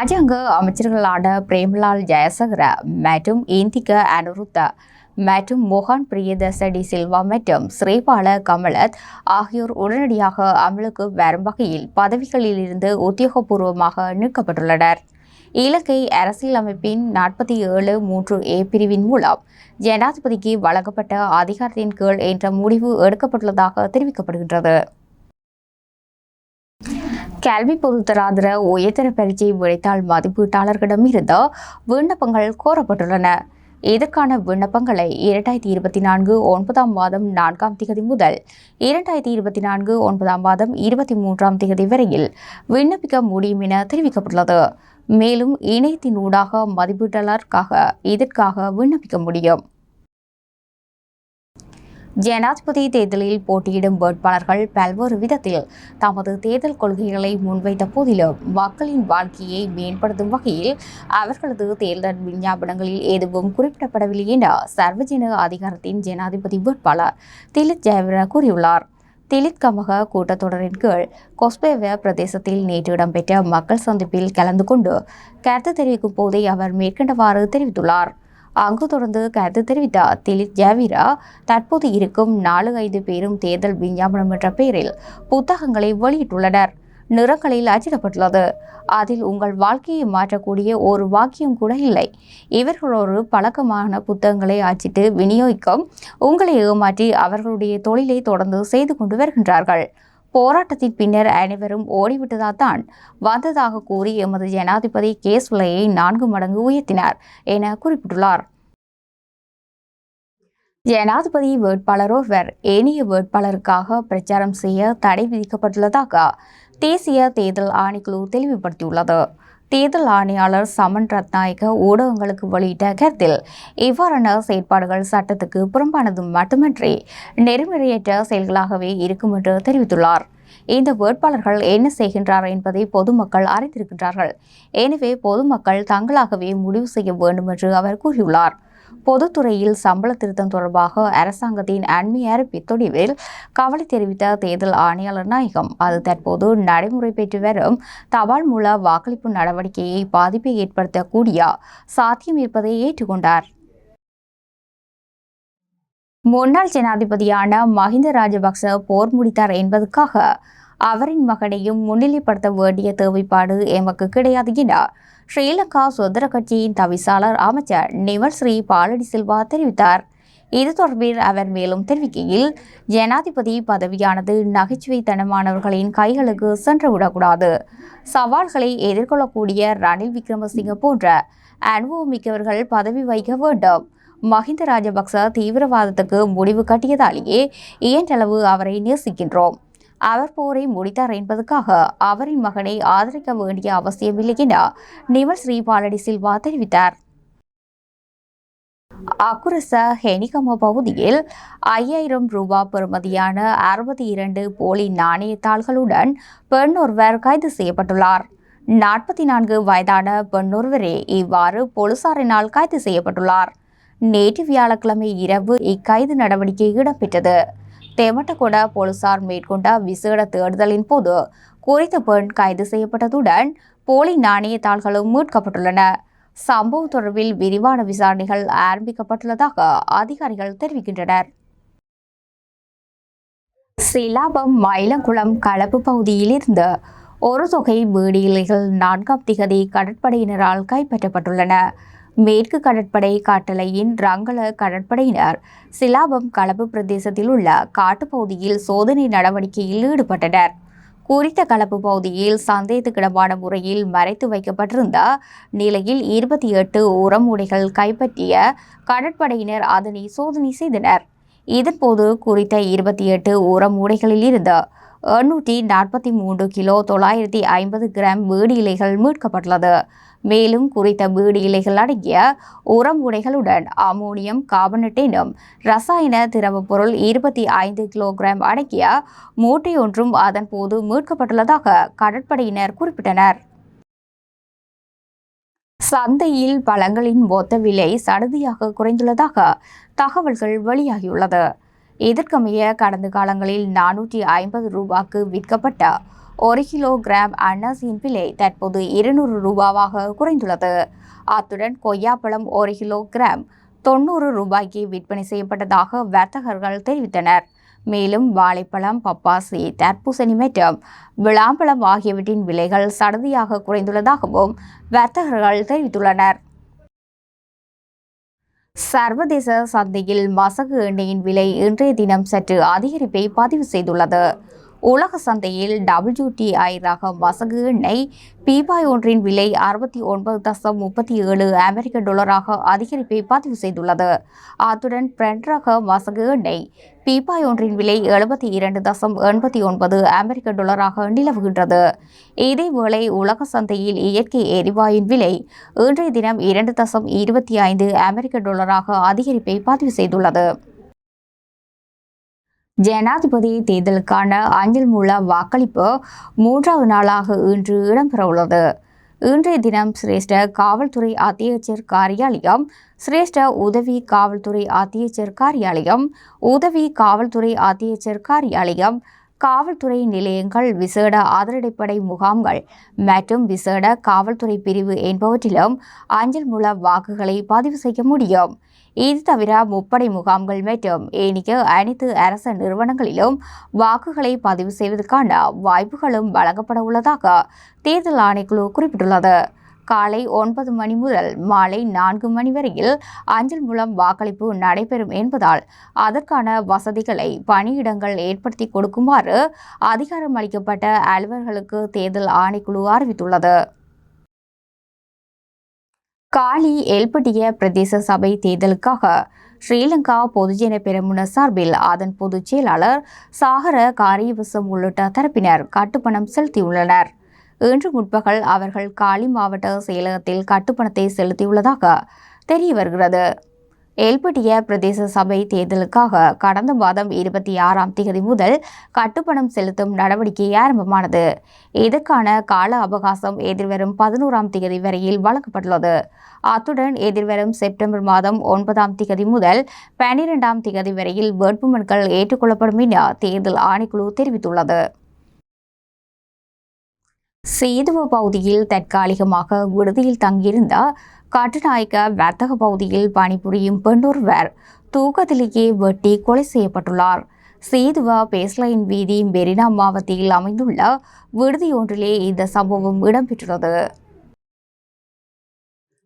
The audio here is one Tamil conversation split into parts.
ராஜாங்க அமைச்சர்களான பிரேம்லால் ஜெயசகர மற்றும் இந்திக அனுருத்த மற்றும் மோகன் பிரியதர்ச டி சில்வா மற்றும் ஸ்ரீபால கமலத் ஆகியோர் உடனடியாக அமலுக்கு வரும் வகையில் பதவிகளிலிருந்து உத்தியோகபூர்வமாக நீக்கப்பட்டுள்ளனர். இலங்கை அரசியலமைப்பின் நாற்பத்தி ஏழு மூன்று ஏ பிரிவின் மூலம் ஜனாதிபதிக்கு வழங்கப்பட்ட அதிகாரத்தின் கீழ் என்ற முடிவு எடுக்கப்பட்டுள்ளதாக தெரிவிக்கப்படுகின்றது. கல்வி பொதுத்தராதர உயர்தர பரீட்சை விடைத்தாள் மதிப்பீட்டாளர்களிடமிருந்து விண்ணப்பங்கள் கோரப்பட்டுள்ளன. இதற்கான விண்ணப்பங்களை இரண்டாயிரத்தி இருபத்தி நான்கு ஒன்பதாம் மாதம் நான்காம் திகதி முதல் இரண்டாயிரத்தி இருபத்தி நான்கு ஒன்பதாம் மாதம் இருபத்தி மூன்றாம் திகதி வரையில் விண்ணப்பிக்க முடியும் என தெரிவிக்கப்பட்டுள்ளது. மேலும் இணையத்தின் ஊடாக மதிப்பீட்டாளருக்காக இதற்காக விண்ணப்பிக்க முடியும். ஜனாதிபதி தேர்தலில் போட்டியிடும் வேட்பாளர்கள் பல்வேறு விதத்தில் தமது தேர்தல் கொள்கைகளை முன்வைத்த போதிலும் மக்களின் வாழ்க்கையை மேம்படுத்தும் வகையில் அவர்களது தேர்தல் விஞ்ஞாபனங்களில் எதுவும் குறிப்பிடப்படவில்லை என சர்வஜன அதிகாரத்தின் ஜனாதிபதி வேட்பாளர் திலித் ஜெயவர கூறியுள்ளார். திலித் கமக கூட்டத்தொடரின் கீழ் கொஸ்பேவ பிரதேசத்தில் நேற்று இடம்பெற்ற மக்கள் சந்திப்பில் கலந்து கொண்டு கருத்து தெரிவிக்கும் போதே அவர் மேற்கண்டவாறு தெரிவித்துள்ளார். அங்கு தொடர்ந்து கருத்து தெரிவித்தார். திலித் ஜாவிரா தற்போது இருக்கும் நாலு ஐந்து பேரும் தேர்தல் விஞ்ஞாபனம் என்ற பெயரில் புத்தகங்களை வெளியிட்டுள்ளனர். நிறங்களில் அச்சிடப்பட்டுள்ளது. அதில் உங்கள் வாழ்க்கையை மாற்றக்கூடிய ஒரு வாக்கியம் கூட இல்லை. இவர்கள் ஒரு பழக்கமான புத்தகங்களை அச்சிட்டு விநியோகிக்கும் உங்களை ஏமாற்றி அவர்களுடைய தொழிலை தொடர்ந்து செய்து கொண்டு வருகின்றார்கள். போராட்டத்தின் பின்னர் அனைவரும் ஓடிவிட்டதால் தான் வந்ததாக கூறி எமது ஜனாதிபதி கேஸ் விலையை நான்கு மடங்கு உயர்த்தினார் என குறிப்பிட்டுள்ளார். ஜனாதிபதி வேட்பாளர் ஒருவர் ஏனைய வேட்பாளருக்காக பிரச்சாரம் செய்ய தடை விதிக்கப்பட்டுள்ளதாக தேசிய தேர்தல் ஆணைக்குழு தெளிவுபடுத்தியுள்ளது. தேர்தல் ஆணையாளர் சமன் ரத்நாயக ஊடகங்களுக்கு வெளியிட்ட கருத்தில் இவ்வாறான செயற்பாடுகள் சட்டத்துக்கு புறம்பானது மட்டுமன்றி நெறிமுறையற்ற செயல்களாகவே இருக்கும் என்று தெரிவித்துள்ளார். இந்த வேட்பாளர்கள் என்ன செய்கின்றார் என்பதை பொதுமக்கள் அறிந்திருக்கின்றார்கள். எனவே பொதுமக்கள் தங்களாகவே முடிவு செய்ய வேண்டும் என்று அவர் கூறியுள்ளார். பொதுத்துறையில் சம்பள திருத்தம் தொடர்பாக அரசாங்கத்தின் அண்மை அறிவிப்பு கவலை தெரிவித்த தேர்தல் ஆணையாளர் நாயகம். அது தற்போது நடைமுறை பெற்று வரும். தபால் மூல வாக்களிப்பு நடவடிக்கையை பாதிப்பை ஏற்படுத்தக்கூடிய சாத்தியம் இருப்பதை ஏற்றுக்கொண்டார். முன்னாள் ஜனாதிபதியான மஹிந்த ராஜபக்ச போர் முடித்தார் என்பதற்காக அவரின் மகனையும் முன்னிலைப்படுத்த வேண்டிய தேவைப்பாடு எமக்கு கிடையாது என ஸ்ரீலங்கா சுதந்திர கட்சியின் தவிசாளர் அமைச்சர் நிவர் ஸ்ரீ பாலடி சில்வா தெரிவித்தார். இது தொடர்பில் அவர் மேலும் தெரிவிக்கையில் ஜனாதிபதி பதவியானது நகைச்சுவைத்தனமானவர்களின் கைகளுக்கு சென்றுவிடக்கூடாது. சவால்களை எதிர்கொள்ளக்கூடிய ரணில் விக்ரமசிங்க போன்ற அனுபவமிக்கவர்கள் பதவி வைக்க வேண்டும். மஹிந்த ராஜபக்ச தீவிரவாதத்துக்கு முடிவு கட்டியதாலேயே இயன்றளவு அவரை நேசிக்கின்றோம். அவர் போரை முடித்தார் என்பதற்காக அவரின் மகனை ஆதரிக்க வேண்டிய அவசியமில்லை என நிமல் ஸ்ரீபாலடி சில்வா தெரிவித்தார். அக்குரச ஹெனிகம பகுதியில் ஐயாயிரம் ரூபாய் பெறுமதியான அறுபத்தி இரண்டு போலி நாணயத்தாள்களுடன் பெண் ஒருவர் கைது செய்யப்பட்டுள்ளார். நாற்பத்தி நான்கு வயதான பெண்ணொருவரே இவ்வாறு போலீசாரினால் கைது செய்யப்பட்டுள்ளார். நேற்று வியாழக்கிழமை இரவு இக்கைது நடவடிக்கை இடம்பெற்றது. தெமட்டகொட போலீசார் மேற்கொண்ட விசேட தேடுதலின் போது குறித்த பெண் கைது செய்யப்பட்டதுடன் போலி நாணயத்தாள்களும் மீட்கப்பட்டுள்ளன. சம்பவம் தொடர்பில் விரிவான விசாரணைகள் ஆரம்பிக்கப்பட்டுள்ளதாக அதிகாரிகள் தெரிவிக்கின்றனர். சிலாபம் மயிலங்குளம் களப்பு பகுதியிலிருந்து ஒரு தொகை வீடு இலைகள் நான்காம் திகதி கடற்படையினரால் கைப்பற்றப்பட்டுள்ளன. மேற்கு கடற்படை காட்டளையின் ரங்கள கடற்படையினர் சிலாபம் களப்பு பிரதேசத்தில் உள்ள காட்டுப்பகுதியில் சோதனை நடவடிக்கையில் ஈடுபட்டனர். குறித்த கலப்பு பகுதியில் சந்தேகத்துக்கிடமான முறையில் மறைத்து வைக்கப்பட்டிருந்த நிலையில் இருபத்தி எட்டு உரம் உடைகள் கைப்பற்றிய கடற்படையினர் அதனை சோதனை செய்தனர். இதன்போது குறித்த இருபத்தி எட்டு உரம் உடைகளில் இருந்து எண்ணூற்றி நாற்பத்தி மூன்று கிலோ தொள்ளாயிரத்தி ஐம்பது கிராம் வேடி இலைகள் மீட்கப்பட்டுள்ளது. மேலும் குறித்த வீடு இலைகள் அடங்கிய உரம் உடைகளுடன் அமோனியம் கார்பனேட் எனும் ரசாயன திரவ பொருள் இருபத்தி ஐந்து கிலோகிராம் அடங்கிய மூட்டை ஒன்றும் அதன் போது மீட்கப்பட்டுள்ளதாக கடற்படையினர் குறிப்பிட்டனர். சந்தையில் பழங்களின் மொத்த விலை சடுதியாக குறைந்துள்ளதாக தகவல்கள் வெளியாகியுள்ளது. இதற்கமைய கடந்த காலங்களில் நானூற்றி ஐம்பது ரூபாய்க்கு விற்கப்பட்ட ஒரு கிலோ கிராம் அன்னாசியின் விலை தற்போது இருநூறு ரூபாவாக குறைந்துள்ளது. அத்துடன் கொய்யாப்பழம் ஒரு கிலோ கிராம் தொண்ணூறு ரூபாய்க்கு விற்பனை செய்யப்பட்டதாக வர்த்தகர்கள் தெரிவித்தனர். மேலும் வாழைப்பழம் பப்பாசி தர்பூசணி மற்றும் விளாம்பழம் ஆகியவற்றின் விலைகள் சடதியாக குறைந்துள்ளதாகவும் வர்த்தகர்கள் தெரிவித்துள்ளனர். சர்வதேச சந்தையில் மசகு எண்ணெயின் விலை இன்றைய தினம் சற்று அதிகரிப்பை பதிவு செய்துள்ளது. உலக சந்தையில் டபிள்யூடிஐ ரக மசகு எண்ணெய் பீபாய் ஒன்றின் விலை அறுபத்தி ஒன்பது தசம் முப்பத்தி ஏழு அமெரிக்க டாலராக அதிகரிப்பை பதிவு செய்துள்ளது. அத்துடன் பிரெண்ட் ரக மசகு எண்ணெய் பீபாய் ஒன்றின் விலை எழுபத்தி இரண்டு தசம் எண்பத்தி ஒன்பது அமெரிக்க டாலராக நிலவுகின்றது. இதேவேளை உலக சந்தையில் இயற்கை எரிவாயின் விலை இன்றைய தினம் இரண்டு தசம் இருபத்தி ஐந்து அமெரிக்க டாலராக அதிகரிப்பை பதிவு செய்துள்ளது. ஜனாதிபதி தேர்தலுக்கான அஞ்சல் மூல வாக்களிப்பு மூன்றாவது நாளாக இன்று இடம்பெறவுள்ளது. இன்றைய தினம் சிரேஷ்ட காவல்துறை அத்தியட்சர் காரியாலயம் சிரேஷ்ட உதவி காவல்துறை அத்தியட்சர் காரியாலயம் உதவி காவல்துறை அத்தியட்சர் காரியாலயம் காவல்துறை நிலையங்கள் விசேட அதிரடிப்படை முகாம்கள் மற்றும் விசேட காவல்துறை பிரிவு என்பவற்றிலும் அஞ்சல் மூல வாக்குகளை பதிவு செய்ய முடியும். இது தவிர முப்படை முகாம்கள் மற்றும் ஏனைய அனைத்து அரச நிறுவனங்களிலும் வாக்குகளை பதிவு செய்வதற்கான வாய்ப்புகளும் வழங்கப்பட உள்ளதாக தேர்தல் ஆணைக்குழு குறிப்பிட்டுள்ளது. காலை ஒன்பது மணி முதல் மாலை நான்கு மணி வரையில் அஞ்சல் மூலம் வாக்களிப்பு நடைபெறும் என்பதால் அதற்கான வசதிகளை பணியிடங்கள் ஏற்படுத்தி கொடுக்குமாறு அதிகாரம் அளிக்கப்பட்ட அலுவலர்களுக்கு தேர்தல் ஆணைக்குழு அறிவித்துள்ளது. காலி எல்பட்டிய பிரதேச சபை தேர்தலுக்காக ஸ்ரீலங்கா பொதுஜன பெருமுன சார்பில் அதன் பொதுச் செயலாளர் சாகர காரியவசம் உள்ளிட்ட தரப்பினர் கட்டுப்பணம் செலுத்தியுள்ளனர். இன்று முற்பகல் அவர்கள் காலி மாவட்ட செயலகத்தில் கட்டுப்பணத்தை செலுத்தியுள்ளதாக தெரிய வருகிறது எல்பட்டிய பிரதேச சபை தேர்தலுக்காக கடந்த மாதம் இருபத்தி ஆறாம் தேதி முதல் கட்டுப்பணம் செலுத்தும் நடவடிக்கை ஆரம்பமானது. இதற்கான கால அவகாசம் எதிர்வரும் பதினோராம் தேதி வரையில் வழங்கப்பட்டுள்ளது. அத்துடன் எதிர்வரும் செப்டம்பர் மாதம் ஒன்பதாம் தேதி முதல் பனிரெண்டாம் தேதி வரையில் வேட்புமனுக்கள் ஏற்றுக்கொள்ளப்படும் என தேர்தல் ஆணைக்குழு தெரிவித்துள்ளது. சேதுவ பகுதியில் தற்காலிகமாக விடுதியில் தங்கியிருந்த கட்டுநாயக்க வர்த்தக பகுதியில் பணிபுரியும் பெண்ணொருவர் தூக்கத்திலேயே வெட்டி கொலை செய்யப்பட்டுள்ளார். சேதுவா பேஸ்லைன் வீதி மெரினா மாவட்டத்தில் அமைந்துள்ள விடுதி ஒன்றிலே இந்த சம்பவம் இடம்பெற்றுள்ளது.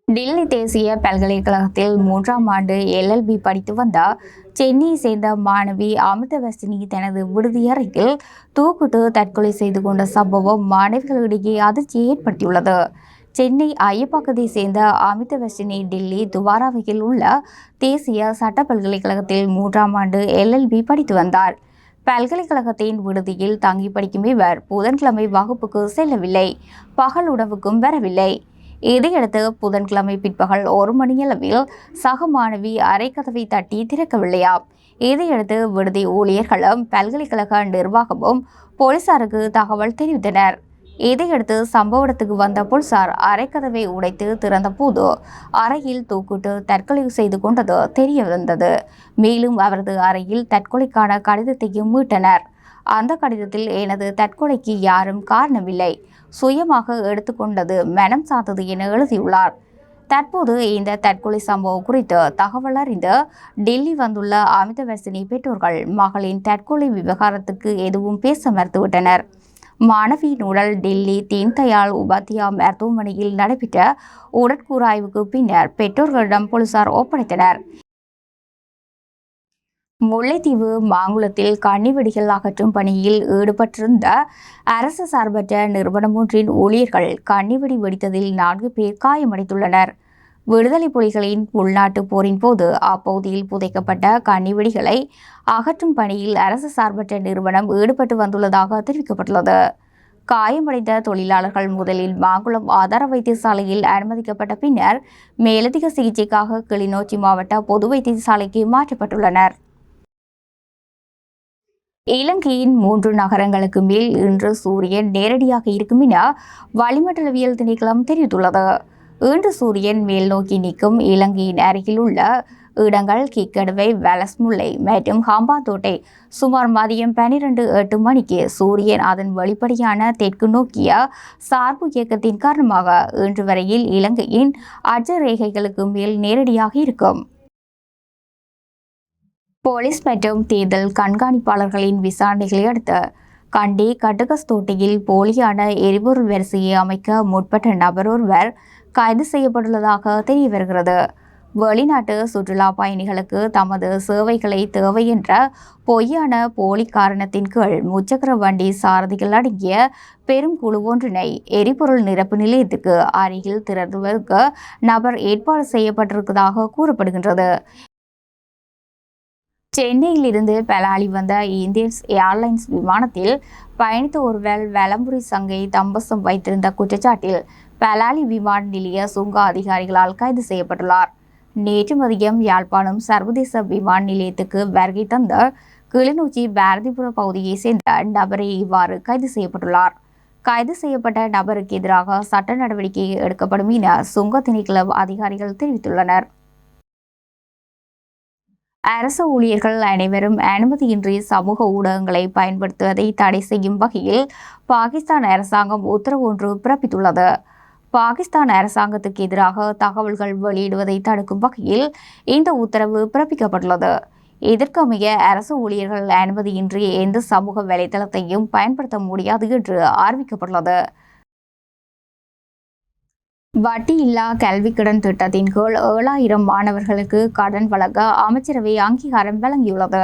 டெல்லி தேசிய பல்கலைக்கழகத்தில் மூன்றாம் ஆண்டு எல்எல்பி படித்து வந்தார். சென்னையை சேர்ந்த மாணவி அமிர்தவர்ஷினி தனது விடுதியறையில் தூக்கிட்டு தற்கொலை செய்து கொண்ட சம்பவம் மாணவிகளிடையே அதிர்ச்சியை ஏற்படுத்தியுள்ளது. சென்னை ஐயப்பாக்கத்தை சேர்ந்த அமிர்தவர்ஷினி டில்லி துவாராவையில் உள்ள தேசிய சட்ட பல்கலைக்கழகத்தில் மூன்றாம் ஆண்டு எல்எல்பி படித்து வந்தார். பல்கலைக்கழகத்தின் விடுதியில் தங்கி படிக்கும் இவர் புதன்கிழமை வகுப்புக்கு செல்லவில்லை. பகல் உணவுக்கும் வரவில்லை. இதையடுத்து புதன்கிழமை பிற்பகல் ஒரு மணியளவில் சக மாணவி அரைக்கதவை தட்டி திறக்கவில்லையாம் இதையடுத்து விடுதி ஊழியர்களும் பல்கலைக்கழக நிர்வாகமும் போலீசாருக்கு தகவல் தெரிவித்தனர். இதையடுத்து சம்பவ இடத்துக்கு வந்த போலீசார் அரைக்கதவை உடைத்து திறந்த போது அறையில் தூக்கிட்டு தற்கொலை செய்து கொண்டது தெரிய வந்தது மேலும் அவரது அறையில் தற்கொலைக்கான கடிதத்தையும் மீட்டனர். அந்த கடிதத்தில் எனது தற்கொலைக்கு யாரும் காரணமில்லை. சுயமாக எடுத்துக்கொண்டது மனம் சாத்தது என எழுதியுள்ளார். தற்போது இந்த தற்கொலை சம்பவம் குறித்து தகவல் அறிந்து டெல்லி வந்துள்ள அமிதவர்சினி பெற்றோர்கள் மகளின் தற்கொலை விவகாரத்துக்கு எதுவும் பேச மறுத்துவிட்டனர். மாணவியின் உடல் டெல்லி தீன்தயாள் உபாத்தியா மருத்துவமனையில் நடைபெற்ற உடற்கூறாய்வுக்கு பின்னர் பெற்றோர்களிடம் போலீசார் ஒப்படைத்தனர். முல்லைத்தீவு மாங்குளத்தில் கன்னிவெடிகள் அகற்றும் பணியில் ஈடுபட்டிருந்த அரசு சார்பற்ற நிறுவனம் ஒன்றின் ஊழியர்கள் கன்னிவெடி வெடித்ததில் நான்கு பேர் காயமடைந்துள்ளனர். விடுதலை புலிகளின் உள்நாட்டு போரின் போது அப்பகுதியில் புதைக்கப்பட்ட கன்னிவெடிகளை அகற்றும் பணியில் அரசு சார்பற்ற நிறுவனம் ஈடுபட்டு வந்துள்ளதாக தெரிவிக்கப்பட்டுள்ளது. காயமடைந்த தொழிலாளர்கள் முதலில் மாங்குளம் ஆதார வைத்தியசாலையில் அனுமதிக்கப்பட்ட பின்னர் மேலதிக சிகிச்சைக்காக கிளிநொச்சி மாவட்ட பொது வைத்தியசாலைக்கு மாற்றப்பட்டுள்ளனர். இலங்கையின் மூன்று நகரங்களுக்கு மேல் இன்று சூரியன் நேரடியாக இருக்கும் என வளிமண்டலவியல் திணைக்களம் தெரிவித்துள்ளது. இன்று சூரியன் மேல் நோக்கி நிற்கும் இலங்கையின் அருகில் உள்ள இடங்கள் கிக்கடுவை வெலஸ்முல்லை மற்றும் ஹம்பாந்தோட்டை சுமார் மதியம் பனிரெண்டு எட்டு மணிக்கு சூரியன் அதன் வெளிப்படையான தெற்கு நோக்கிய சார்பு இயக்கத்தின் காரணமாக இன்று வரையில் இலங்கையின் அஜரேகைகளுக்கு மேல் நேரடியாக இருக்கும். போலீஸ் மற்றும் தேர்தல் கண்காணிப்பாளர்களின் விசாரணைகளை அடுத்து கண்டி கட்டுகஸ்தோட்டியில் போலியான எரிபொருள் வரிசையை அமைக்க முற்பட்ட நபர் ஒருவர் கைது செய்யப்பட்டுள்ளதாக தெரிய வருகிறது வெளிநாட்டு சுற்றுலா பயணிகளுக்கு தமது சேவைகளை தேவை என்ற பொய்யான போலி காரணத்தின் கீழ் முச்சக்கர வண்டி சாரதிகள் அடங்கிய பெரும் குழு ஒன்றினை எரிபொருள் நிரப்பு நிலையத்துக்கு அருகில் திறந்துவதற்கு நபர் ஏற்பாடு செய்யப்பட்டிருப்பதாக கூறப்படுகின்றது. சென்னையிலிருந்து பலாலி வந்த இந்தியன்ஸ் ஏர்லைன்ஸ் விமானத்தில் பயணித்த ஒருவர் வலம்புரி சங்கை தம்பசம் வைத்திருந்த குற்றச்சாட்டில் பலாலி விமான நிலைய சுங்க அதிகாரிகளால் கைது செய்யப்பட்டுள்ளார். நேற்று மதியம் யாழ்ப்பாணம் சர்வதேச விமான நிலையத்துக்கு வருகை தந்த கிளிநொச்சி பாரதிபுர பகுதியைச் சேர்ந்த நபரே இவ்வாறு கைது செய்யப்பட்டுள்ளார். கைது செய்யப்பட்ட நபருக்கு எதிராக சட்ட நடவடிக்கை எடுக்கப்படும் என சுங்க திணைக்கள அதிகாரிகள் தெரிவித்துள்ளனர். அரசு ஊழியர்கள் அனைவரும் அனுமதியின்றி சமூக ஊடகங்களை பயன்படுத்துவதை தடை செய்யும் வகையில் பாகிஸ்தான் அரசாங்கம் உத்தரவு ஒன்று பிறப்பித்துள்ளது. பாகிஸ்தான் அரசாங்கத்துக்கு எதிராக தகவல்கள் வெளியிடுவதை தடுக்கும் வகையில் இந்த உத்தரவு பிறப்பிக்கப்பட்டுள்ளது. இதற்கமைய அரசு ஊழியர்கள் அனுமதியின்றி எந்த சமூக வலைதளத்தையும் பயன்படுத்த முடியாது என்று அறிவிக்கப்பட்டுள்ளது. வட்டியில்லா கல்விக்கடன் திட்டத்தின் கீழ் ஏழாயிரம் மாணவர்களுக்கு கடன் வழங்க அமைச்சரவை அங்கீகாரம் வழங்கியுள்ளது.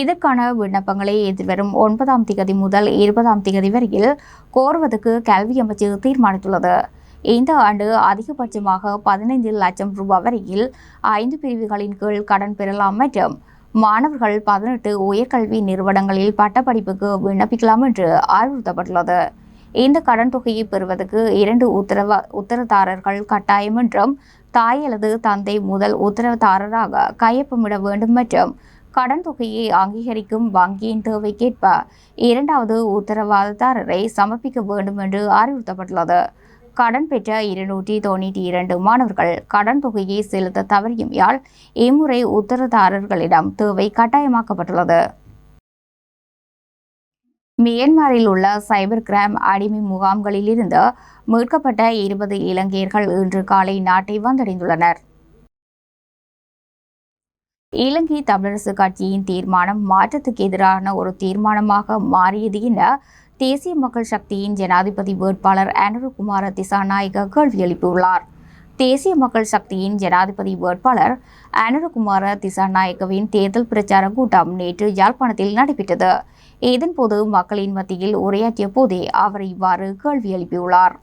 இதற்கான விண்ணப்பங்களை எதிர்வரும் ஒன்பதாம் திகதி முதல் இருபதாம் திகதி வரையில் கோருவதற்கு கல்வி அமைச்சு தீர்மானித்துள்ளது. இந்த ஆண்டு அதிகபட்சமாக பதினைந்து லட்சம் ரூபாய் வரையில் ஐந்து பிரிவுகளின் கீழ் கடன் பெறலாம் மற்றும் மாணவர்கள் பதினெட்டு உயர்கல்வி நிறுவனங்களில் பட்டப்படிப்புக்கு விண்ணப்பிக்கலாம் என்று அறிவுறுத்தப்பட்டுள்ளது. இந்த கடன் தொகையை பெறுவதற்கு இரண்டு உத்தரவ உத்தரதாரர்கள் கட்டாயம் என்றும் தாய் அல்லது தந்தை முதல் உத்தரவுதாரராக கையொப்பமிட வேண்டும் மற்றும் கடன் தொகையை அங்கீகரிக்கும் வங்கியின் தேவைக்கேற்ப இரண்டாவது உத்தரவாததாரரை சமர்ப்பிக்க வேண்டும் என்று அறிவுறுத்தப்பட்டுள்ளது. கடன் பெற்ற இருநூற்றி தொண்ணூற்றி இரண்டு மாணவர்கள் கடன் தொகையை செலுத்த தவறியும் இம்முறை உத்தரதாரர்களிடம் தேவை கட்டாயமாக்கப்பட்டுள்ளது. மியன்மாரில் உள்ள சைபர் கிரைம் அடிமை முகாம்களிலிருந்து மீட்கப்பட்ட இருபது இலங்கையர்கள் இன்று காலை நாட்டை வந்தடைந்துள்ளனர். இலங்கை தமிழரசு கட்சியின் தீர்மானம் மாற்றத்துக்கு எதிரான ஒரு தீர்மானமாக மாறியது என தேசிய மக்கள் சக்தியின் ஜனாதிபதி வேட்பாளர் அனுருகுமார திசாநாயக கேள்வி எழுப்பியுள்ளார். தேசிய மக்கள் சக்தியின் ஜனாதிபதி வேட்பாளர் அனுரகுமார திசாநாயக்கவின் தேர்தல் பிரச்சார கூட்டம் நேற்று யாழ்ப்பாணத்தில் நடைபெற்றது. இதன்போது மக்களின் மத்தியில் உரையாற்றிய போதே அவர் இவ்வாறு கேள்வி எழுப்பியுள்ளார்.